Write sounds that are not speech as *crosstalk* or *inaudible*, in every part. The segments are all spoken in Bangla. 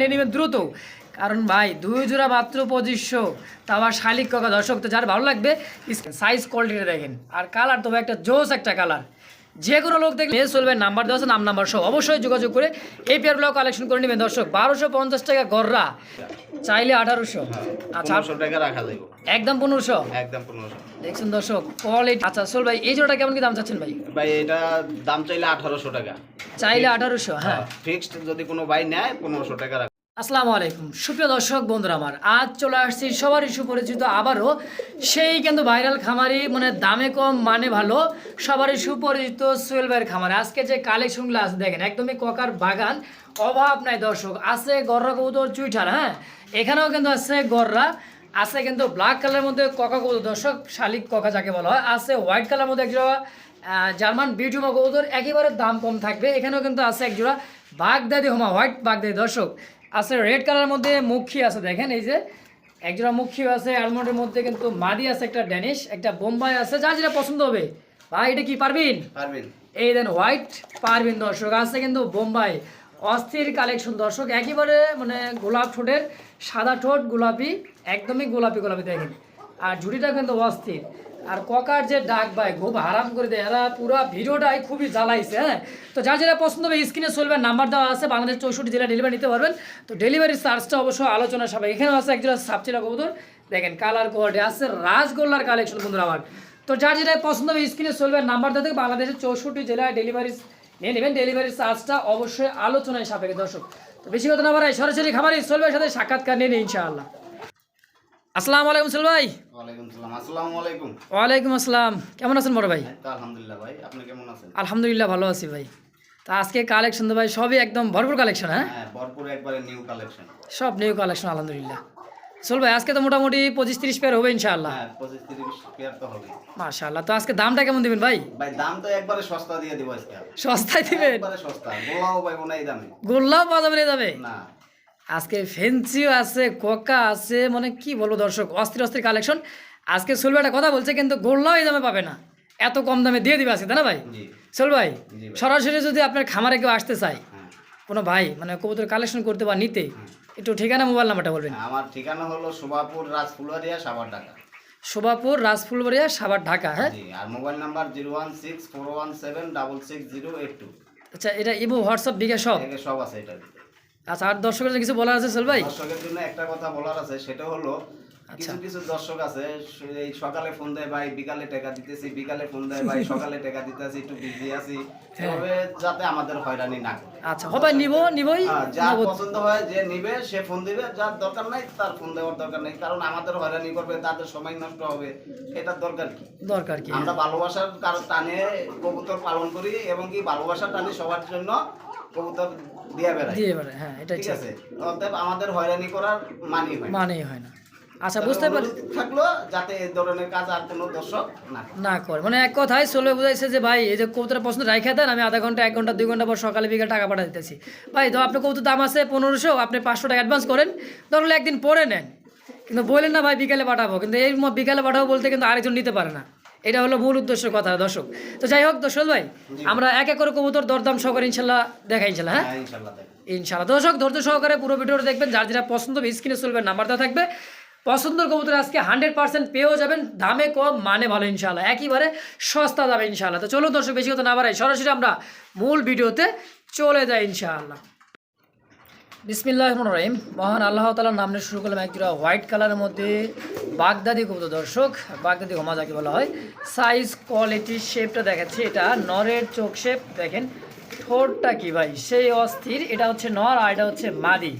নেবেন দ্রুত। কারণ ভাই, দুই জোড়া মাত্র পঁচিশশো। তা আমার শালিক কাকা দর্শক, তো যার ভালো লাগবে সাইজ কোয়ালিটিটা দেখেন। আর কালার তবে একটা জোস একটা কালার যে কোনো লোক দেখলে নিয়ে চলবে নাম্বার দেওয়া আছে নাম নাম্বার সহ। অবশ্যই যোগাযোগ করে এই পেয়ারগুলো কালেকশন করে নেবেন। দর্শক বারোশো পঞ্চাশ টাকা গররা। চাইলে আঠারোশো। আচ্ছা টাকা রাখা যাইব একদম পনেরোশো? একদম পনেরোশো। দেখছেন দর্শক কোয়ালিটি আচ্ছা সোল ভাই এই জোড়াটা কেমন কি দাম চাচ্ছেন ভাই? ভাই এটা দাম চাইলে আঠারোশো টাকা। চাইলে আঠারোশো হ্যাঁ। ফিক্সড যদি কোনো ভাই নেয় পনেরোশো টাকা আসসালামু আলাইকুম। সুপ্রিয় দর্শক, বন্ধুরা আমার, আজ চলে আসছি সবারই সুপরিচিত আবারও সেই কিন্তু ভাইরাল খামারি মানে দামে কম মানে ভালো, সবারই সুপরিচিত সোহেল ভাইয়ের খামারে। আজকে যে কালেকশনগুলো আছে, দেখেন, একদমই ককার বাগান, অভাব নাই দর্শক, আছে গররা কবুতর, চুইঠার হ্যাঁ? এখানেও কিন্তু আছে গররা, আছে কিন্তু ব্ল্যাক কালারের মধ্যে ককা কবুতর। দর্শক, শালিক ককা যাকে বলা হয়, আছে হোয়াইট কালারের মধ্যে একজোড়া জার্মান বিউটিমা কবুতর, একেবারে দাম কম থাকবে। এখানেও কিন্তু আছে একজোড়া বাগদাদি হোমা হোয়াইট বাগদাদি। দর্শক আছে রেড কালারের মধ্যে মুখী আছে দেখেন এই যে। একজোড়া মুখী আছে আলমন্ডের মধ্যে কিন্তু মাদি আছে একটা ড্যানিশ একটা বোম্বাই আছে যা যেটা পছন্দ হবে। ভাই এটা কি পারবিন? পারবেন। এই দেন হোয়াইট পারবিন দর্শক আছে কিন্তু বোম্বাই অস্থির কালেকশন দর্শক একেবারে মানে গোলাপ ঠোঁটের সাদা ঠোঁট গোলাপি একদমই গোলাপি গোলাপি দেখেন। আর ঝুড়িটা কিন্তু অস্থির। আর ককার যে ডাক ভাই, খুব আরাম করে দেয়। এরা পুরো ভিডিওটাই খুবই জ্বালাইছে হ্যাঁ? তো যা যেটা পছন্দ হবে, স্ক্রিনে চলবে, নাম্বার দেওয়া আছে, বাংলাদেশ চৌষট্টি জেলা ডেলিভারি নিতে পারবেন। তো ডেলিভারি চার্জটা অবশ্যই আলোচনা সবাই এখানে আছে একজোড়া সাপচিলা কবুতর। দেখেন কালার কোয়ালিটি আছে রাজগোল্লার কালেকশন বন্ধুরা আমার। তো যার যেটা পছন্দ হবে, স্ক্রিনে চলবে, নাম্বার দেওয়া থেকে বাংলাদেশের চৌষট্টি জেলায় ডেলিভারি নিয়ে নেবেন। ডেলিভারি চার্জটা অবশ্যই আলোচনায় সাপেক্ষে। দর্শক, তো বেশি কথা না বাড়াই সরাসরি খামারে চলবে, সাথে সাক্ষাৎকার নিয়ে নিই, ইনশাআল্লাহ। আসসালামু আলাইকুম সোহেল ভাই। ওয়ালাইকুম সালাম। আসসালামু আলাইকুম। ওয়ালাইকুম আসসালাম। কেমন আছেন বড় ভাই? আলহামদুলিল্লাহ ভাই। আপনি কেমন আছেন? আলহামদুলিল্লাহ ভালো আছি ভাই। তা আজকে কালেকশন তো ভাই সবই একদম ভরপুর কালেকশন হ্যাঁ? হ্যাঁ ভরপুর একবারে নিউ কালেকশন সব নিউ কালেকশন আলহামদুলিল্লাহ। সোহেল ভাই আজকে তো মোটামুটি পঁচিশ তিরিশ পেয়ার হবে ইনশাআল্লাহ। হ্যাঁ পঁচিশ তিরিশ পেয়ার তো হবে মাশাআল্লাহ। তো আজকে দামটা কেমন দিবেন ভাই? ভাই দাম তো একবারে সস্তা দিয়ে দিব আজকে। সস্তায় দিবেন? একবারে সস্তা। না এই দামে। গোল্লাও পাওয়া যাবে না এই দামে? না। আজকে ফেন্সিও আছে কোকা আছে মানে কি বলব দর্শক অস্থির অস্থির কালেকশন আজকে সোলভাই একটা কথা বলছে কিন্তু গোল্লাও এই দামে পাবে না। এত কম দামে দিয়ে দিবে আজকে তাই না ভাই? সোল ভাই সরাসরি যদি আপনার খামারে কেউ আসতে চায় হ্যাঁ। কোনো ভাই মানে কবুতর কালেকশন করতে বা নিতে একটু ঠিকানা মোবাইল নাম্বারটা বলবেন। আমার ঠিকানা হলো শোভাপুর রাজফুলবাড়িয়া সাবার ঢাকা। শোভাপুর রাজফুলবাড়িয়া সাভার ঢাকা হ্যাঁ? আর mobile number zero one six four one seven double six zero eight two আচ্ছা এটা ইবো হোয়াটসঅ্যাপ বিকাশ সব? সব আছে এটা। আচ্ছা আর দর্শকের জন্য কিছু বলার আছে সোল ভাই? দর্শকের জন্য একটা কথা বলার আছে সেটা হলো আচ্ছা। কিছু কিছু দর্শক আছে এই সকালে ফোন দেয় ভাই বিকালে টাকা দিতেছি বিকালে ফোন দেয় ভাই সকালে টাকা দিতেছি একটু বিজি আছি। এভাবে যাতে আমাদের হয়রানি না করে। আচ্ছা হবে নিব নিবই হ্যাঁ, যার নগদ। পছন্দ হয় যে নিবে সে ফোন দিবে যার দরকার নাই তার ফোন দেওয়ার দরকার নেই কারণ আমাদের হয়রানি করবে তাদের সময় নষ্ট হবে এটার দরকার কি? দরকার কি? আমরা ভালোবাসার কারণ টানে কবুতর পালন করি এবং কি ভালোবাসার টানে সবার জন্য কবুতর দিয়ে বেড়াই দিয়ে এবারে হ্যাঁ এটাই ঠিক ঠিক। আছে? অতএব আমাদের হয়রানি করার মানি হয় মানেই হয় না। আচ্ছা তবে বুঝতে পারি থাকল যাতে এই ধরনের কাজ আর কোনো দর্শক না করে। না করে। মানে এক কথায় সোলো বুঝাইছে যে ভাই এই যে কবুতরের পছন্দ রাইখা দেন আমি আধা ঘণ্টা এক ঘণ্টা দুই ঘণ্টা পর সকালে বিকাল টাকা পাঠা দিতেছি। ভাই তো আপনার কবুতর দাম আছে পনেরোশো আপনি পাঁচশো টাকা অ্যাডভান্স করেন। ধরলে একদিন পরে নেন। কিন্তু বললেন না ভাই বিকালে পাঠাবো। কিন্তু এই বিকালে পাঠাবো বলতে কিন্তু আরেকজন নিতে পারে না। এটা হলো মূল উদ্দেশ্যের কথা দর্শক। তো যাই হোক দর্শক ভাই আমরা এক এক করে কবুতর দরদাম সহকারে ইনশাল্লাহ দেখা ইনশাল্লাহ হ্যাঁ? হ্যাঁ ইনশাল্লাহ দর্শক ধৈর্য সহকারে পুরো ভিডিওটা দেখবেন যার যেটা পছন্দ হবে স্ক্রিনে চলবে নাম্বারটা থাকবে। পছন্দের কবুতর আজকে হান্ড্রেড পার্সেন্ট পেয়েও যাবেন দামে কম মানে ভালো ইনশাল্লাহ। একেবারে সস্তা দামে ইনশাল্লাহ। তো চলো দর্শক বেশি কথা না বাড়াই সরাসরি আমরা মূল ভিডিওতে চলে যাই ইনশাআল্লাহ বিসমিল্লাহ রহিম মহান আল্লাহ তালার নাম শুরু করলাম একজোড়া হোয়াইট কালারের মধ্যে বাগদাদি কবুতর। দর্শক, বাগদাদি হোমা যাকে বলা হয়। সাইজ কোয়ালিটি শেপটা দেখাচ্ছি। এটা নরের চোখ শেপ দেখেন, ঠোঁটটা কি ভাই? সেই অস্থির। এটা হচ্ছে নর আর এটা হচ্ছে মাদি।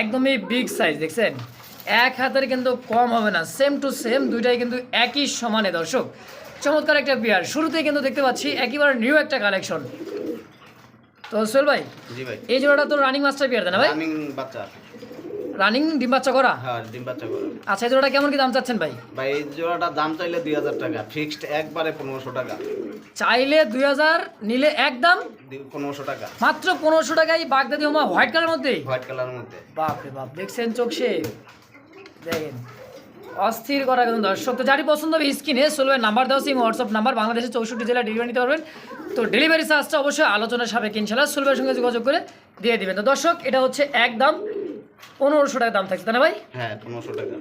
একদমই বিগ সাইজ দেখছেন? এক হাতের কিন্তু কম হবে না। সেম টু সেম দুইটাই কিন্তু একই সমানে। দর্শক, চমৎকার একটা বিয়ার শুরুতেই কিন্তু দেখতে পাচ্ছি একেবারে নিউ একটা কালেকশন তো সোহেল ভাই জি ভাই। এই জোড়াটা তো রানিং মাস্টার তাই না ভাই? রানিং বাচ্চা রানিং ডিম বাচ্চা করা? হ্যাঁ ডিম বাচ্চা করে। আচ্ছা এই জোড়াটা কেমন কি দাম চাচ্ছেন ভাই? ভাই এই জোড়াটার দাম চাইলে দুই হাজার টাকা ফিক্সড একবারে পনেরোশো টাকা। চাইলে দুই হাজার নিলে একদম পনেরোশো টাকা। মাত্র পনেরোশো টাকায় বাগদাদি হোমা হোয়াইট কালার মধ্যে? হোয়াইট কালারের মধ্যে। বাপ রে বাপ দেখছেন চোখ? দেখেন। অস্থির করা কিন্তু দর্শক। তো যারই পছন্দ হবে স্ক্রিনে চলবে নাম্বার দেওয়া সিম হোয়াটসঅ্যাপ নাম্বার বাংলাদেশের চৌষট্টি জেলায় ডেলিভারি নিতে পারবেন। তো ডেলিভারি চার্জটা অবশ্যই আলোচনার সাপেক্ষে ইনশাল্লাহ সুলভের সঙ্গে যোগাযোগ করে দিয়ে দিবেন। তো দর্শক এটা হচ্ছে একদম পনেরোশো টাকা দাম থাকছে তাই না ভাই? হ্যাঁ পনেরোশো টাকা।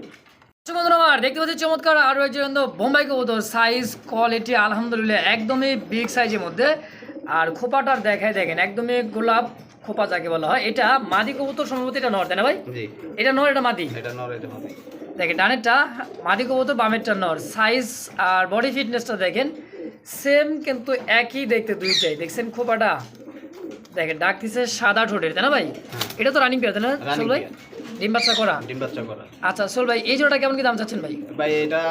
বন্ধুরা আমার দেখতে পাচ্ছি চমৎকার আরও একজন বোম্বাই কবুতর সাইজ কোয়ালিটি আলহামদুলিল্লাহ একদমই বিগ সাইজের মধ্যে। আর খোপাটার দেখায় দেখেন একদমই গোলাপ খোপা যাকে বলা হয়। এটা মাদি কবুতর সম্ভবত এটা নর তাই না ভাই? এটা নর এটা মাদি? এটা নর এটা হবে দেখেন ডানেরটা মাদি কবুতর বামেরটা নর। সাইজ আর বডি ফিটনেসটা দেখেন সেম কিন্তু একই দেখতে দুইটাই। দেখছেন খোপাটা? দেখেন ডাক দিছে সাদা ঠোঁটের তাই না ভাই? এটা তো রানিং পেয়ার তাই না সোল ভাই? ডিম বাচ্চা করা? ডিম বাচ্চা করা। আচ্ছা সোল ভাই এই জোড়াটা কেমন কি দাম চাচ্ছেন ভাই? ভাই এটা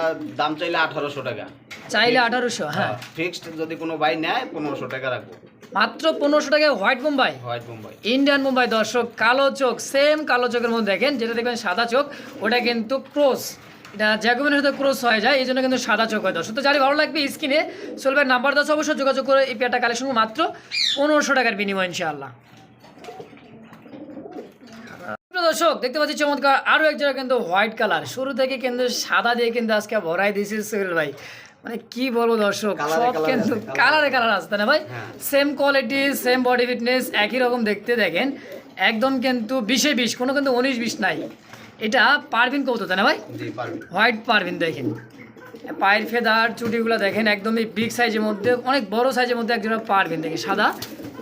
দাম চাইলে আঠারোশো টাকা। চাইলে আঠারোশো হ্যাঁ। ফিক্সড যদি কোনো ভাই নেয় পনেরোশো টাকা রাখব। মাত্র পনেরোশো টাকায় white Mumbai. White Mumbai. Indian Mumbai দর্শক কালো চোখ সেম কালো চোখের মধ্যে দেখেন যেটা দেখবেন সাদা চোখ ওটা কিন্তু ক্রস। এটা জ্যাকোবিনের সাথে ক্রস হয়ে যায় এই জন্য কিন্তু সাদা চোখ হয়। দর্শক তো যারই ভালো লাগবে স্ক্রিনে। চলবে নাম্বার দশ অবশ্যই যোগাযোগ করে এই পেয়ারটা কালেকশন মাত্র পনেরোশো টাকার বিনিময় ইনশাআল্লাহ। দর্শক দেখতে পাচ্ছি চমৎকার আরও এক জায়গা কিন্তু হোয়াইট কালার। শুরু থেকে কিন্তু সাদা দিয়ে কিন্তু আজকে ভরাই দিয়েছে সোহেল ভাই। মানে কি বলব দর্শক সব কিন্তু কালারে কালার আসতে না ভাই। Same quality same body fitness একই রকম দেখতে দেখেন। একদম কিন্তু বিশে বিশ কোনো কিন্তু উনিশ বিশ নাই। এটা পারবিন কৌতো তাই না ভাই? হোয়াইট পারবিন দেখেন। পায়ের ফেদার চুটিগুলো দেখেন একদমই বিগ সাইজের মধ্যে অনেক বড় সাইজের মধ্যে একজন পারবিন দেখেন সাদা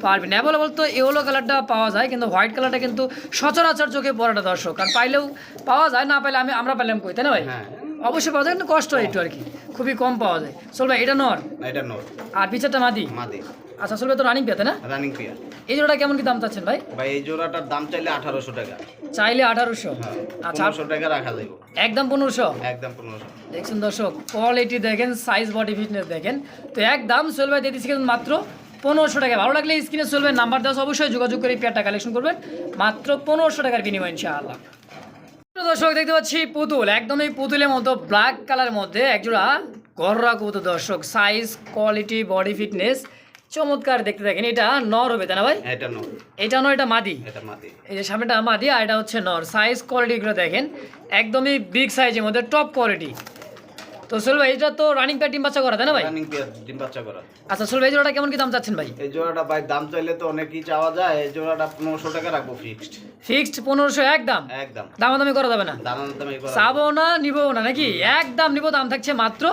পারবিন অ্যাভেলেবল তো ইয়েলো কালারটা পাওয়া যায় কিন্তু হোয়াইট কালারটা কিন্তু সচরাচর চোখে পড়াটা দর্শক। আর পাইলেও পাওয়া যায় না পাইলে আমি আমরা পাইলাম কই তাই না ভাই? হ্যাঁ অবশ্যই পাওয়া যায় কিন্তু কষ্ট হয় একটু আর কি। খুবই কম পাওয়া যায়। চল ভাই এটা নর? এটা নর। আর পিছারটা মাদি? মাদি। আচ্ছা চলবে তো রানিং পেতে না? রানিং পেয়ার এই জোড়াটা কেমন কি দাম চাচ্ছেন ভাই? ভাই এই জোড়াটার দাম চাইলে আঠারোশো টাকা। চাইলে আঠারোশো। হ্যাঁ আচ্ছা পনেরোশো টাকা রাখা যাবে একদম পনেরোশো? একদম পনেরোশো। দেখছেন দর্শক কোয়ালিটি দেখেন সাইজ বডি ফিটনেস দেখেন। তো একদম চলবে দিয়ে দিচ্ছি মাত্র পনেরোশো টাকা। ভালো লাগলে স্ক্রিনে চলবে নাম্বার দেওয়া অবশ্যই যোগাযোগ করে পেয়ারটা কালেকশন করবেন। মাত্র পনেরোশো টাকার বিনিময় ইনশাআল্লাহ। দর্শক দেখতে পাচ্ছি পুতুল একদমই পুতুলের মতো ব্ল্যাক কালার মধ্যে একজোড়া গররা কবুতর। দর্শক সাইজ কোয়ালিটি বডি ফিটনেস চমৎকার দেখতে থাকেন এটা নর হবে তাই না ভাই? এটা নর। এটা নয় এটা মাদি? এটা মাদি। এই যে সামনেটা মাদি আর এটা হচ্ছে নর। সাইজ কোয়ালিটিগুলো দেখেন একদমই বিগ সাইজের মধ্যে টপ কোয়ালিটি তো ভাই এটা তো রানিং প্যাট টিম বাচ্চা করা তাই না ভাই? রানিং পেয়ার ডিম বাচ্চা করা। আচ্ছা ভাই জোড়াটা কেমন কি দাম চাচ্ছেন ভাই? এই জোড়াটা ভাই দাম চাইলে তো অনেকই চাওয়া যায় এই জোড়াটা পনেরোশো টাকা রাখব ফিক্সড ফিক্সড পনেরোশো একদম? একদম। দামাদামি করা যাবে না? দানার দামে করা চাবো না। নিবো না নাকি? একদম নিবো দাম থাকছে মাত্র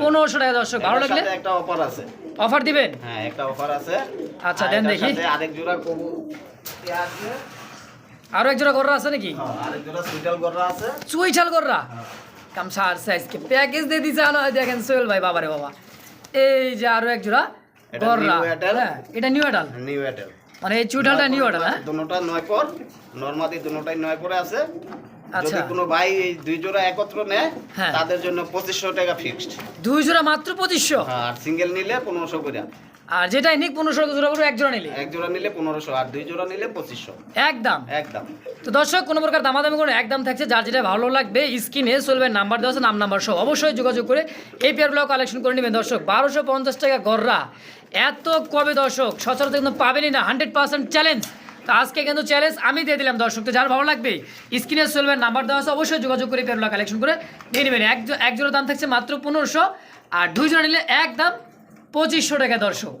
1500 টাকা। দর্শক ভালো লাগলে? একটা অফার আছে। অফার দিবেন? হ্যাঁ একটা অফার আছে। আচ্ছা, দেন দেখি। আরেক জোড়া কবু আছে? আরও এক জোড়া গররা আছে নাকি? হ্যাঁ, আরেক জোড়া সুইটাল গররা আছে। চুইছাল গররা? হ্যাঁ। সাইজকে প্যাকেজ দিয়ে দিছে আলো দেখেন সোহেল ভাই বাবারে বাবা। এই যে আরও এক জোড়া এটা গররা। হ্যাঁ নিউ অ্যাডাল নিউ এয়ারটেল মানে এই চুইঠালটা নিউ অ্যাডাল হ্যাঁ? দুটোটা নয় পর দুটোটাই নয় পরে আছে। আচ্ছা। যদি কোনো ভাই এই দুই জোড়া একত্র নেয় হ্যাঁ। তাদের জন্য পঁচিশশো টাকা ফিক্সড দুই জোড়া মাত্র পঁচিশশো? আর সিঙ্গেল নিলে পনেরোশো করে আর যেটাই নিক পনেরোশো জোড়া করে এক জোড়া নিলে। এক জোড়া নিলে পনেরোশো আর দুই জোড়া নিলে পঁচিশশো। একদম। একদম। তো দর্শক কোনো প্রকার দামাদামি কোনো একদম থাকছে। যার যেটা ভালো লাগবে স্ক্রিনে চলবে নাম্বার দেওয়া আছে নাম নাম্বার সহ অবশ্যই যোগাযোগ করে এই পেয়ারগুলো কালেকশন করে নেবেন। দর্শক বারোশো পঞ্চাশ টাকা গররা। এত কবে দর্শক? সচরাচর কিন্তু পাবেনই না। হান্ড্রেড পার্সেন্ট চ্যালেঞ্জ তো আজকে কিন্তু চ্যালেঞ্জ আমি দিয়ে দিলাম। দর্শক তো যার ভালো লাগবে স্ক্রিনে চলবে নাম্বার দেওয়া আছে অবশ্যই যোগাযোগ করে পেয়ারগুলো কালেকশন করে নিয়ে নেবেন। এক এক জোড়া দাম থাকছে মাত্র পনেরোশো আর দুই জোড়া নিলে এক দাম পঁচিশশো টাকা দর্শক।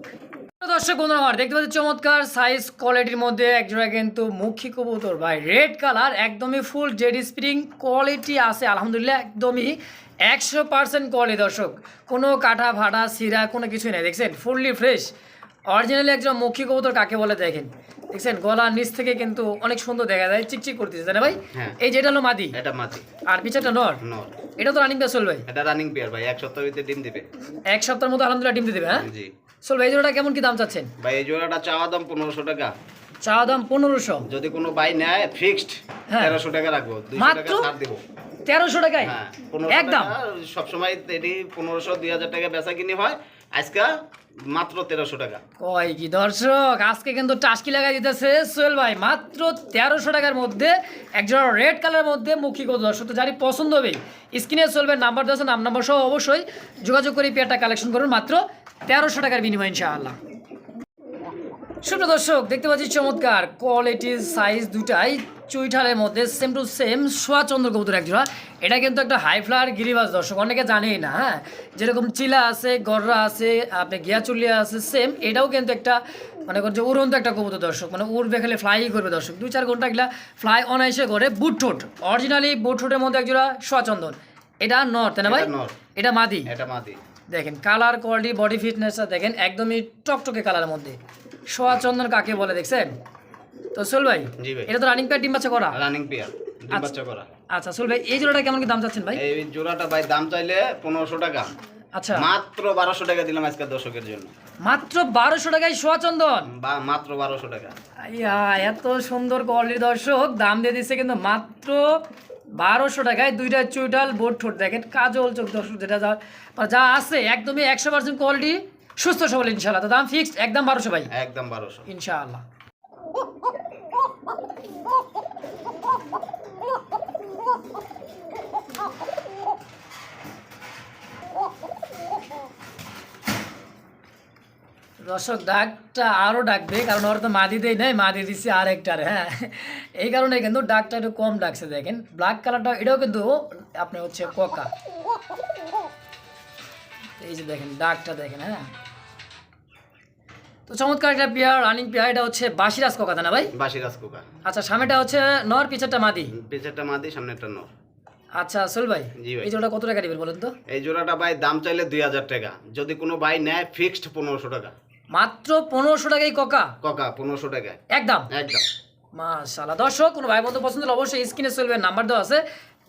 দর্শক, বন্ধুরা আমার দেখতে পাচ্ছি চমৎকার সাইজ কোয়ালিটির মধ্যে একজোড়া কিন্তু মুখী কবুতর। ভাই রেড কালার একদমই ফুল জেডি স্প্রিং কোয়ালিটি আছে, আলহামদুলিল্লাহ একদমই একশো পার্সেন্ট কোয়ালিটি দর্শক। কোনো কাটা ফাটা সিরা, কোনো কিছুই নেই, দেখছেন? ফুললি ফ্রেশ অরিজিনালি একজন মুখী কবুতর কাকে বলে দেখেন? দেখছেন গলার নিচ থেকে কিন্তু অনেক সুন্দর দেখা যায় চিকচিক করতেছে তাই না ভাই? হ্যাঁ। এই যেটা হলো মাদি? এটা মাটি আর পিছাটা নর? নর। এটা তো রানিং পেয়ে চলবে? এটা রানিং পেয়ার ভাই এক সপ্তাহ ভিতরে ডিম দিবে। এক সপ্তাহের মতো আলহামদুলিল্লাহ ডিম দেবে হ্যাঁ? জি। চলবে এই জোড়াটা কেমন কি দাম চাচ্ছেন? ভাই এই জোড়াটা চাওয়া দাম পনেরোশো টাকা। চা দাম পনেরোশো। যদি কোনো বাই নেয় ফিক্সড হ্যাঁ। তেরোশো টাকা রাখব। মাত্র? টাকা ছাড় দেবো। তেরোশো টাকায়? হ্যাঁ একদম। সবসময় এটি পনেরোশো দুই হাজার টাকা বেচা কিনি হয়। আজকে মাত্র তেরোশো টাকা। কয় কি দর্শক, আজকে কিন্তু টাস্কি লাগাই দিতেছে সোহেল ভাই। মাত্র তেরোশো টাকার মধ্যে একজন রেড কালারের মধ্যে মুখী কত দর্শক, তো যারই পছন্দ হবে, স্ক্রিনে চলবে নাম্বার দেওয়া নাম নাম্বার সহ অবশ্যই যোগাযোগ করে পেয়ারটা কালেকশন করুন। মাত্র তেরোশো টাকার বিনিময় ইনশাআল্লাহ। সুপ্র দর্শক দেখতে পাচ্ছি চমৎকার কোয়ালিটি সাইজ দুটাই চুইঠালের মধ্যে সেম টু সেম সোয়াচন্দ্র কবুতর এক জোড়া এটা কিন্তু একটা হাই ফ্লাওয়ার গিরিবাজ দর্শক অনেকে জানেই না হ্যাঁ? যেরকম চিলা আছে গররা আছে আপনি গিয়াচুলিয়া আছে সেম এটাও কিন্তু একটা মানে করছে উড়ন্ত একটা কবুতর দর্শক মানে উড়বে খালি ফ্লাই করবে দর্শক। দুই চার ঘণ্টা গেলা ফ্লাই অনায়াসে করে বুট ঠোঁট। অরিজিনালি বুট ঠোঁটের মধ্যে এক জোড়া সোয়াচন্দন এটা নর তাই না ভাই? এটা এটা মাদি। এটা মাদি। দেখেন কালার কোয়ালিটি বডি ফিটনেসটা দেখেন একদমই টকটকে কালারের মধ্যে। সোয়া চন্দন কাকে বলে দেখছেন? তো সোল ভাই। এটা তো রানিং প্যাড ডিম বাচ্চা করা? রানিং পেয়ার ডিম বাচ্চা করা। আচ্ছা সোল ভাই এই জোড়াটা কেমন কি দাম চাচ্ছেন ভাই? এই জোড়াটা ভাই দাম চাইলে পনেরোশো টাকা। আচ্ছা। মাত্র বারোশো টাকা দিলাম আজকে দর্শকের জন্য। মাত্র বারোশো টাকায় সোয়া চন্দন বা মাত্র বারোশো টাকা। আইয়া এত সুন্দর কোয়ালিটির দর্শক দাম দিয়ে দিচ্ছে কিন্তু মাত্র বারোশো টাকায় দুইটা চুইটাল বোট ঠোঁট। দেখেন কাজল চোখ দর্শক যেটা যা মানে যা আছে একদমই একশো পার্সেন্ট কোয়ালিটি সুস্থ সবল ইনশাল্লাহ তো দাম ফিক্সড একদম বারোশো ভাই। একদম বারোশো। ইনশাআল্লাহ। দর্শক ডাকটা আরও ডাকবে কারণ ওরা তো মাদি দেয় নাই মাদি দিচ্ছে আর আরেকটার হ্যাঁ। এই কারণে কিন্তু ডাকটা একটু কম ডাকছে দেখেন। ব্ল্যাক কালারটা এটাও কিন্তু আপনি হচ্ছে কোকা। এই যে দেখেন ডাকটা দেখেন হ্যাঁ। তো চমৎকার একটা পেয়ার রানিং পেয়ার এটা হচ্ছে বাসিরাজ কোকাতা না ভাই? বাসি রাজকুকা আচ্ছা সামনেটা হচ্ছে নর পিছেরটা মাদি? পেছারটা মাদি সামনেরটা নর। আচ্ছা সোল ভাই জি। এই জোড়া কত টাকা দিবেন বলেন তো? এই জোড়াটা ভাই দাম চাইলে দুই হাজার টাকা। যদি কোনো ভাই নেয় ফিক্সড পনেরোশো টাকা। মাত্র পনেরোশো টাকাই কোকা? ককা পনেরোশো টাকা একদম? একদম। মাশাআল্লাহ। দর্শক কোনো ভাই বন্ধু পছন্দ হলে অবশ্যই স্ক্রিনে চলবে নাম্বার দেওয়া আছে।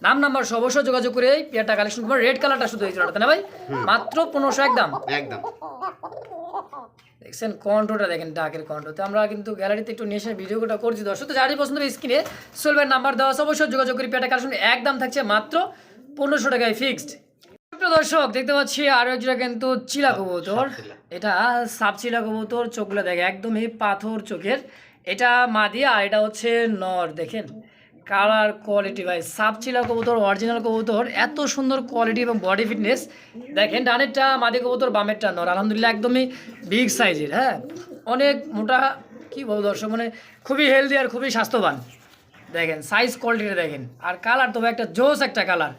নাম নাম্বার সহ অবশ্যই যোগাযোগ করে এই পেয়ারটা কালেকশন করবেন রেড কালারটা শুধু এই জোড়াটা তাই না ভাই? মাত্র পনেরোশো একদম। একদম। দেখছেন কন্ট্রোটা দেখেন ডাকের কন্ট্রো তো আমরা কিন্তু গ্যালারিতে একটু নিয়ে এসে ভিডিওটা করছি। দর্শক তো যারই পছন্দ স্ক্রিনে সোলভের নাম্বার দেওয়া আছে অবশ্যই যোগাযোগ করে পেটা কালেকশন একদম থাকছে মাত্র পনেরোশো টাকায় ফিক্সড দর্শক দেখতে পাচ্ছি আরও একজোড়া কিন্তু চিলা কবুতর। এটা সাপচিলা কবুতর চোখগুলো দেখে একদমই পাথর চোখের। এটা মাদি আর এটা হচ্ছে নর দেখেন। কালার কোয়ালিটি ভাই। সাপচিলা কবুতর অরিজিনাল কবুতর, এত সুন্দর কোয়ালিটি এবং বডি ফিটনেস দেখেন ডানেরটা, মাদি কবুতর, বামেরটা নর। আলহামদুলিল্লাহ একদমই বিগ সাইজের হ্যাঁ? অনেক মোটা, কি বলব দর্শক মানে খুবই হেলদি আর খুবই স্বাস্থ্যবান। দেখেন সাইজ কোয়ালিটিটা দেখেন। আর কালার তবে একটা জোস একটা কালার।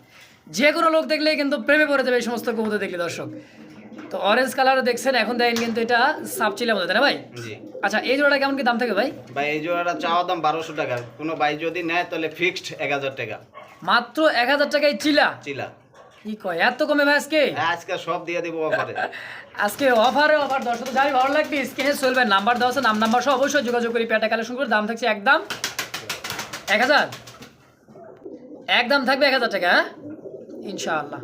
যে কোনো লোক দেখলেই কিন্তু প্রেমে পড়ে যাবে এই সমস্ত কবুতর দেখলে দর্শক। তো অরেঞ্জ কালারও দেখছেন এখন দেখেন কিন্তু এটা সাপচিলা মতো তাই না ভাই? জি। আচ্ছা এই জোড়াটা কেমন কি দাম থাকে ভাই? ভাই এই জোড়াটা চাওয়া দাম বারোশো টাকা। কোনো ভাই যদি নেয় তাহলে ফিক্সড এক হাজার টাকা। মাত্র এক হাজার টাকায় চিলা? চিলা। কি কয় এত কমে ভাই আজকে? আজকে সব দিয়ে দিব অফারে *laughs* আজকে অফারে অফার দর্শক যাই ভালো লাগবে স্ক্রিনে চলবে নাম্বার দেওয়া আছে নাম নাম্বার সহ অবশ্যই যোগাযোগ করি পেটা কালেকশন করে দাম থাকছে একদম এক হাজার। একদম থাকবে এক হাজার টাকা হ্যাঁ? ইনশাআল্লাহ।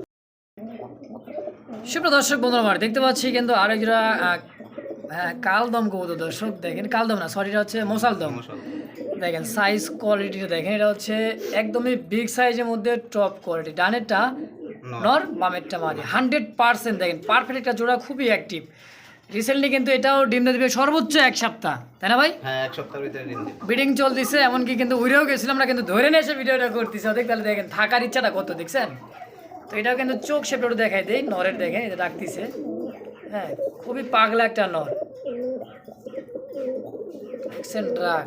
সুপ্রিয় দর্শক বন্ধুরা আমার দেখতে পাচ্ছি কিন্তু আরেকজোড়া কালদম কবুতর। দর্শক দেখেন কালদম না সরি এটা হচ্ছে মোসালদম দেখেন সাইজ কোয়ালিটিটা দেখেন এটা হচ্ছে একদমই বিগ সাইজের মধ্যে টপ কোয়ালিটি ডানেরটা নর। বামেরটা মাদি হান্ড্রেড পার্সেন্ট দেখেন পারফেক্ট একটা জোড়া খুবই অ্যাক্টিভ রিসেন্টলি কিন্তু এটাও ডিম দিবে সর্বোচ্চ এক সপ্তাহ তাই না ভাই? হ্যাঁ এক সপ্তাহের ভিতরে বিডিং চলতেছে এমনকি কিন্তু উড়েও গেছিলাম না কিন্তু ধরে নিয়ে এসে ভিডিওটা করতেছে। ওদের তাহলে দেখেন থাকার ইচ্ছাটা কত দেখছেন? তো এটাও কিন্তু চোখ শেপটা দেখাই দেয় নরের দেখে এটা রাখতেছে। হ্যাঁ খুবই পাগলা একটা নর। দেখছেন রাগ।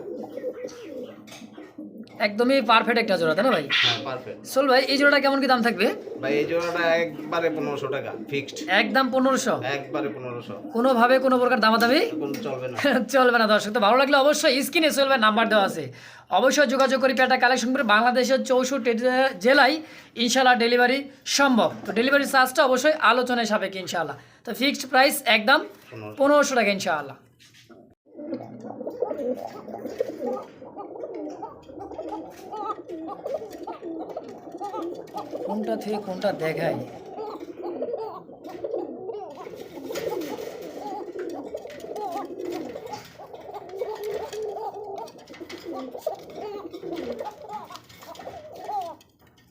একদমই পারফেক্ট একটা জোড়া তাই না ভাই? হ্যাঁ পারফেক্ট চল ভাই এই জোড়াটা কেমন কি দাম থাকবে? ভাই এই জোড়াটা একবারে পনেরোশো টাকা ফিক্সড একদম পনেরোশো? একবারে পনেরোশো। কোনোভাবে কোনো প্রকার দামাদামি? কোনো চলবে না। *laughs* চলবে না দর্শক। তো ভালো লাগলে অবশ্যই স্ক্রিনে সোল ভাই নাম্বার দেওয়া আছে। অবশ্যই যোগাযোগ করি পেটা কালেকশন করে বাংলাদেশের চৌষট্টি জেলায় ইনশাল্লাহ ডেলিভারি সম্ভব। তো ডেলিভারি চার্জটা অবশ্যই আলোচনায় সাপেক্ষে ইনশাল্লাহ তো ফিক্সড প্রাইস একদম পনেরোশো। পনেরোশো টাকা ইনশাআল্লাহ। কোনটা থেকে কোনটা দেখায়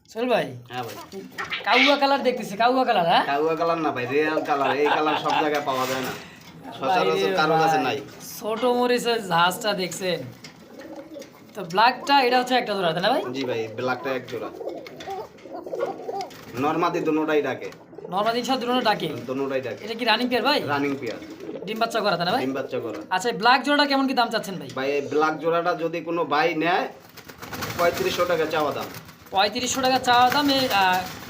চল ভাই হ্যাঁ ভাই। কাউয়া কালার দেখতেছি কাউয়া কালার হ্যাঁ? কাউয়া কালার না ভাই রিয়েল কালার এই কালার সব জায়গায় পাওয়া যায় না। সচরাচর কারও কাছে নাই। ছোট মরিচের ঝাঁজটা দেখছেন? তো ব্ল্যাকটা এটা হচ্ছে একটা জোড়া তাই না ভাই? জি ভাই ব্ল্যাকটা এক জোড়া। নর্মাদি দুটোটাই ডাকে। নর্মাল দিন সব দুটো ডাকে? দুটোটাই ডাকে। এটা কি রানিং পেয়ার ভাই? রানিং পেয়ার ডিম বাচ্চা করা তাই না ভাই? ডিম বাচ্চা করা। আচ্ছা ব্ল্যাক জোড়াটা কেমন কি দাম চাচ্ছেন ভাই? ভাই ব্ল্যাক জোড়াটা যদি কোনো ভাই নেয় পঁয়ত্রিশশো টাকা চাওয়া দাম। পঁয়ত্রিশশো টাকা চাওয়া দাম এই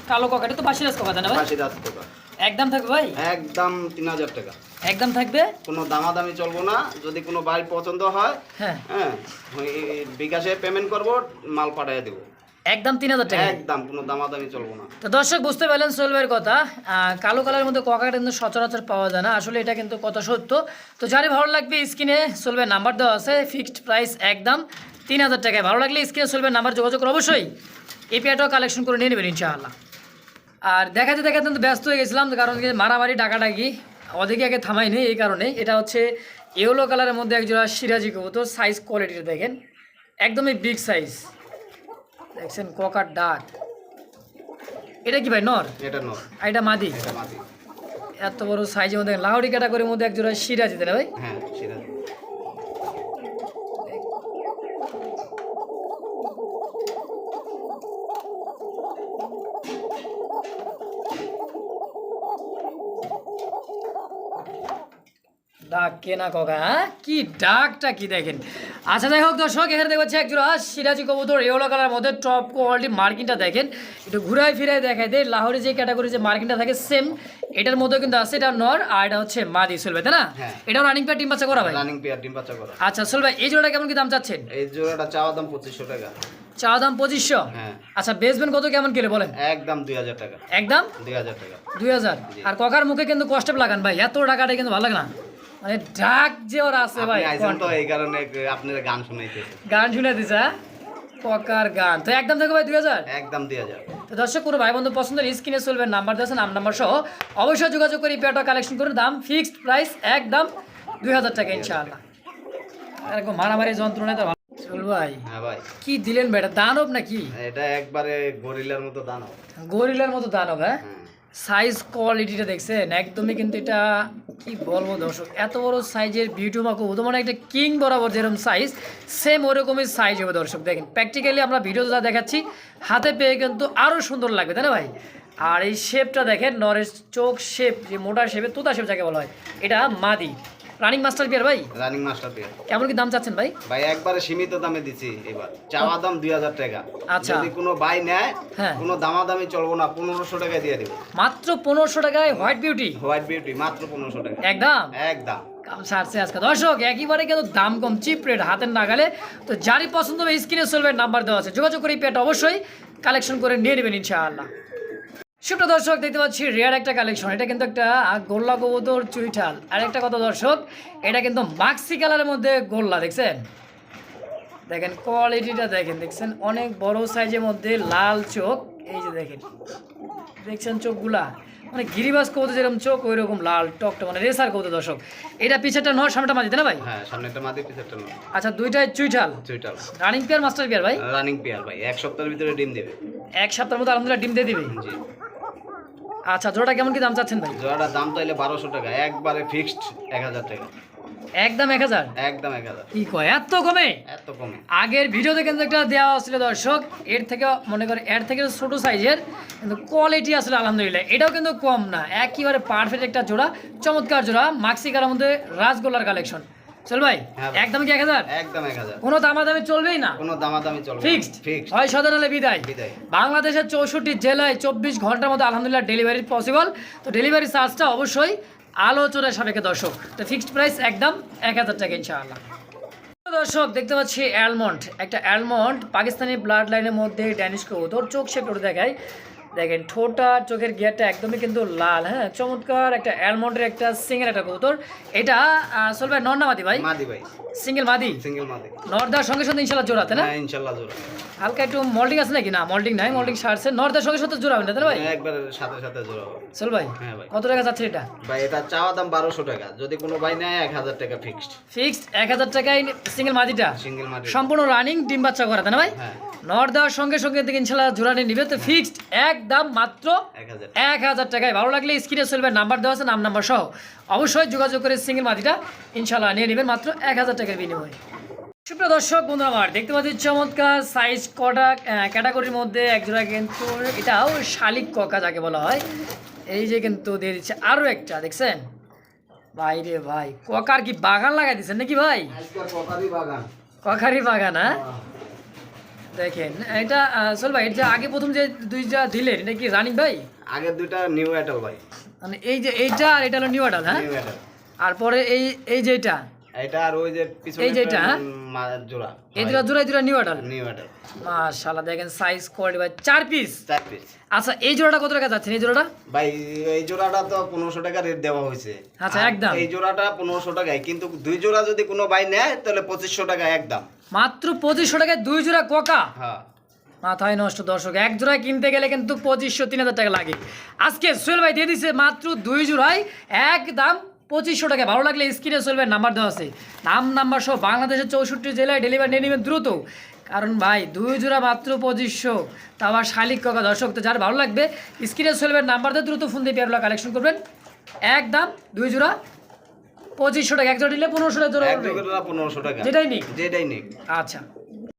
কালো ককাটা তো বাসিরাজ ককা না ভাই? আশি হাজার একদম থাকবে ভাই? একদম তিন হাজার টাকা। একদম থাকবে? কোনো দামাদামি চলবো না যদি কোনো বাইক পছন্দ হয় হ্যাঁ। হ্যাঁ বিকাশে পেমেন্ট করব মাল পাঠিয়ে দেবো। একদম তিন হাজার টাকা। একদম কোনো দামাদামি চলবো না। তো দর্শক বুঝতে পারলেন সোহেল কথা। কালো কালারের মধ্যে ককাটা কিন্তু সচরাচর পাওয়া যায় না। আসলে এটা কিন্তু কত সত্য। তো যারই ভালো লাগবে স্ক্রিনে সোলভের নাম্বার দেওয়া আছে ফিক্সড প্রাইস একদম তিন হাজার টাকায়। ভালো লাগলে স্ক্রিনে সোলভের নাম্বার যোগাযোগ করে অবশ্যই এই কালেকশন করে নিয়ে নেবেন ইনশাআল্লাহ। আর দেখাতে দেখাতে কিন্তু ব্যস্ত হয়ে গেছিলাম কারণ মারামারি ডাকাডাকি ওদিকে আগে থামাই নেই এই কারণে। এটা হচ্ছে ইয়েলো কালারের মধ্যে একজোড়া সিরাজি কবুতর সাইজ কোয়ালিটিটা দেখেন। একদমই বিগ সাইজ দেখছেন ককার ডাক এটা কি ভাই নর? এটা নর। আর এটা মাদি? এত বড় সাইজের মধ্যে লাহড়ি ক্যাটাগরির মধ্যে একজোড়া সিরাজি না ভাই? হ্যাঁ সেটা কেনা ককা হ্যাঁ? কি ডাকটা কি দেখেন? আচ্ছা যাই হোক দর্শক এখানে দেখতে পাচ্ছি একজোড়া সিরাজি কবুতর এওলা কালার মধ্যে টপ কোয়ালিটি মার্কিংটা দেখেন। একটু ঘুরাই ফিরাই দেখাই দেয় লাহোরে যে ক্যাটাগরি যে মার্কিংটা থাকে সেম এটার মধ্যে কিন্তু আছে এটা নর আর এটা হচ্ছে মাদি চলবে তাই না। এটাও রানিং প্যাট টিম বাচ্চা করা ভাই? রানিং পেয়ার ডিম বাচ্চা করা। আচ্ছা চল ভাই এই জোড়াটা কেমন কি দাম চাচ্ছেন? এই জোড়াটা চাওয়া দাম পঁচিশশো টাকা। চা দাম পঁচিশশো? হ্যাঁ। আচ্ছা বেসমেন্ট কত কেমন কিলো বলেন? একদম দুই হাজার টাকা। একদম? দুই হাজার টাকা। দুই হাজার? আর ককার মুখে কিন্তু কষ্ট লাগান ভাই এত টাকাটা কিন্তু ভালো লাগে না। মানে ডাক যে ওর আছে ভাই আইছেন তো এই কারণে আপনার গান শুনাইতেছে। গান শুনে দিছে হ্যাঁ? ককার গান। তো একদম দেখো ভাই দুই হাজার? একদম দুই হাজার। তো দর্শক কোনো ভাই বন্ধু পছন্দের স্ক্রিনে চলবে নাম্বার দিয়েছে নাম নাম্বার সহ অবশ্যই যোগাযোগ করে পেয়ারটা কালেকশন করে দাম ফিক্সড প্রাইস একদম দুই হাজার টাকা ইনশাআল্লাহ। এরকম মারামারি যন্ত্রণায় তো চল ভাই হ্যাঁ ভাই। কি দিলেন এটা দানব নাকি? এটা একবারে গরিলার মতো দানব। গরিলার মতো দানব হ্যাঁ? হ্যাঁ। সাইজ কোয়ালিটিটা দেখছেন? একদমই কিন্তু এটা, কি বলব দর্শক, এত বড় সাইজের বিউটিমা কবুতর মানে একটা কিং বরাবর যেরকম সাইজ সেম ওরকমই সাইজ হবে দর্শক। দেখেন প্র্যাকটিক্যালি আমরা ভিডিওটা দেখাচ্ছি, হাতে পেয়ে কিন্তু আরও সুন্দর লাগবে, তাই না ভাই? আর এই শেপটা দেখেন, নরেশ চোখ শেপ যে মোটা শেপে তোতা শেপ যাকে বলা হয়, এটা মাদি। রানিং মাস্টার বিয়ার ভাই? রানিং মাস্টার পেয়ার কেমন কি দাম চাচ্ছেন ভাই? ভাই একবারে সীমিত দামে দিছি এবার। চাওয়া দাম দুই হাজার টাকা। আচ্ছা। যদি কোনো বাই নেয় হ্যাঁ। কোনো দামাদামি চলবো না পনেরোশো টাকা দিয়ে দেবো। মাত্র পনেরোশো টাকায় হোয়াইট বিউটি হোয়াইট বিউটি মাত্র পনেরোশো টাকা। একদম? একদম। সারছে আজকে। দর্শক কিন্তু দাম কম চিপ রেট হাতের নাগালে। তো যারই পছন্দ হবে স্ক্রিনে চলবে নাম্বার দেওয়া আছে। যোগাযোগ করে এই পেট অবশ্যই কালেকশন করে নিয়ে নেবেন ইনশাআল্লাহ। সুপ্রিয় দর্শক দেখতে পাচ্ছি রেয়ার একটা কালেকশন এটা কিন্তু একটা গোল্লা কবুতর চুইঠাল। আর একটা কথা দর্শক এটা কিন্তু মাক্সি কালারের মধ্যে গোল্লা দেখছেন? দেখেন কোয়ালিটিটা দেখেন দেখছেন? অনেক বড় সাইজের মধ্যে লাল চোখ। এই যে দেখেন দেখছেন চোখগুলা? মানে গিরিবাস কৌতো যেরকম চোখ ওই রকম লাল টকটা মানে রেসার কৌতো দর্শক। এটা পিছেরটা নয় সামনেটা মাঝে না ভাই? হ্যাঁ সামনে একটা মাদি নয়। আচ্ছা দুইটাই চুইঠাল? চুইটাল রানিং পেয়ার মাস্টার পেয়ার ভাই? রানিং পেয়ার ভাই। এক সপ্তাহের ভিতরে ডিম দেবে। এক সপ্তাহের মধ্যে আলহামদুলিল্লাহ ডিম দিয়ে দিবে? জি। আচ্ছা জোড়াটা কেমন কি দাম চাচ্ছেন ভাই? জোড়াটার দাম তাইলে বারোশো টাকা। একবারে ফিক্সড এক হাজার টাকা। একদম এক হাজার? একদম এক হাজার। কি কয় এত কমে? এত কমে। আগের ভিডিওতে কিন্তু একটা দেওয়া ছিল দর্শক এর থেকে মনে করে এর থেকে ছোট সাইজের কিন্তু কোয়ালিটি আসলে আলহামদুলিল্লাহ এটাও কিন্তু কম না। একেবারে পারফেক্ট একটা জোড়া চমৎকার জোড়া মাক্সিকার মধ্যে রাজগোল্লার কালেকশন চল ভাই হ্যাঁ একদম কি এক হাজার? একদম এক হাজার। কোনো দামাদামি চলবেই না। কোনো দামাদামি চলবে ফিক্সড। ফিক্সড। হয় সদর হলে বিদায়। বিদায়। বাংলাদেশের চৌষট্টি জেলায় চব্বিশ ঘণ্টার মধ্যে আলহামদুলিল্লাহ ডেলিভারি পসিবল। তো ডেলিভারি চার্জটা অবশ্যই আলোচনার সাপেক্ষে দর্শক। তো ফিক্সড প্রাইস একদম এক হাজার টাকা ইনশাআল্লাহ। দর্শক দেখতে পাচ্ছি অ্যালমন্ড। একটা অ্যালমন্ড পাকিস্তানি ব্লাড লাইনের মধ্যে ড্যানিশ কবুতর। চোখ সে করে দেখায় দেখেন ঠোঁটা চোখের গিয়ারটা একদমই কিন্তু লাল হ্যাঁ? চমৎকার একটা অ্যালমন্ডের একটা সিঙ্গেল একটা কবুতর। এটা আসল ভাই নর না মাদি ভাই? মাদি ভাই। সিঙ্গেল মাদি? সিঙ্গেল মাদি। নর্দার সঙ্গে সঙ্গে ইনশাল্লাহ জোড়াতে না? হ্যাঁ ইনশাল্লাহ জোড়া হালকা একটু মল্টিং আছে নাকি? না মল্টিং নাই মল্টিং সারছে। নর্দার সঙ্গে সঙ্গে জোড়াবেন না তাই না ভাই? একবার সাথে সাথে জোড়া হবে। চল ভাই হ্যাঁ ভাই। কত টাকা যাচ্ছে এটা? ভাই এটা চাওয়া দাম বারোশো টাকা। যদি কোনো ভাই নেয় এক হাজার টাকা ফিক্সড ফিক্সড এক হাজার টাকায় সিঙ্গেল মাদিটা? সিঙ্গেল মাদি। সম্পূর্ণ রানিং ডিম বাচ্চা করা তাই না ভাই? হ্যাঁ। নর দেওয়ার সঙ্গে সঙ্গে থেকে ইনশাল্লাহ জোড়ানি নিবে। তো ফিক্সড একদম মাত্র এক হাজার টাকায়। ভালো লাগলে স্ক্রিনে চলবে নাম্বার দেওয়া আছে নাম নাম্বার সহ। অবশ্যই যোগাযোগ করে সিঙ্গেল মাদিটা ইনশাল্লাহ নিয়ে নেবেন মাত্র এক হাজার টাকার বিনিময়ে। সুপ্রিয় দর্শক বন্ধু আমার দেখতে পাচ্ছি চমৎকার সাইজ কটা ক্যাটাগরির মধ্যে একজোড়া কিন্তু এটাও শালিক ককা যাকে বলা হয়। এই যে কিন্তু দিয়ে দিচ্ছে আরও একটা দেখছেন? ভাই রে ভাই ককার কি বাগান লাগাই দিচ্ছেন নাকি ভাই? কপালি বাগান। ককারি বাগান হ্যাঁ। দেখেন এটা চল সোহেল ভাই যে আগে প্রথম যে দুইটা দিলেন এটা কি রানিং ভাই? আগে দুইটা নিউ অ্যাডাল ভাই। মানে এই যে এইটা আর এটা হলো নিউ অ্যাডাল হ্যাঁ? আর পরে এই এই যে এটা এটা আর ওই যে পিছনে এই যে হ্যাঁ? জোড়া। এই দুটা জোড়াই দুটা নিউ আডাল নিউ অ্যাটেল মাশাআল্লাহ দেখেন সাইজ কোয়ালিটি ভাই চার পিস চার পিস আচ্ছা এই জোড়াটা কত টাকা যাচ্ছে? এই জোড়াটা? ভাই এই জোড়াটা তো টাকা রেট দেওয়া হয়েছে। আচ্ছা, একদম। এই জোড়াটা টাকায় কিন্তু দুই জোড়া যদি কোনো ভাই নেয় তাহলে টাকা একদম। মাত্র পঁচিশশো টাকায় দুই জোড়া কোকা? হ্যাঁ। মাথায় নষ্ট দর্শক। এক জোড়া কিনতে গেলে কিন্তু পঁচিশশো তিন হাজার টাকা লাগে। আজকে সোহেল ভাই দিয়ে দিছে মাত্র দুই জোড়ায় এক দাম পঁচিশশো টাকা ভালো লাগলে স্ক্রিনে ভাই নাম্বার দেওয়া আছে। নাম নাম্বার সহ বাংলাদেশের চৌষট্টি জেলায় ডেলিভারি নিয়ে নেবেন দ্রুত। কারণ ভাই দুই জোড়া মাত্র পঁচিশশো। তা আবার শালিক কাকা দর্শক তো যার ভালো লাগবে স্ক্রিনে ভাইয়ের নাম্বার দিয়ে দ্রুত ফোন দিয়ে পেয়ারগুলো কালেকশন করবেন। এক দাম দুই জোড়া পঁচিশশো টাকা। এক জোড়া নিলে পনেরোশো টাকা জোড়া পনেরোশো টাকা। যেটাই নিক। যেটাই নিক। আচ্ছা।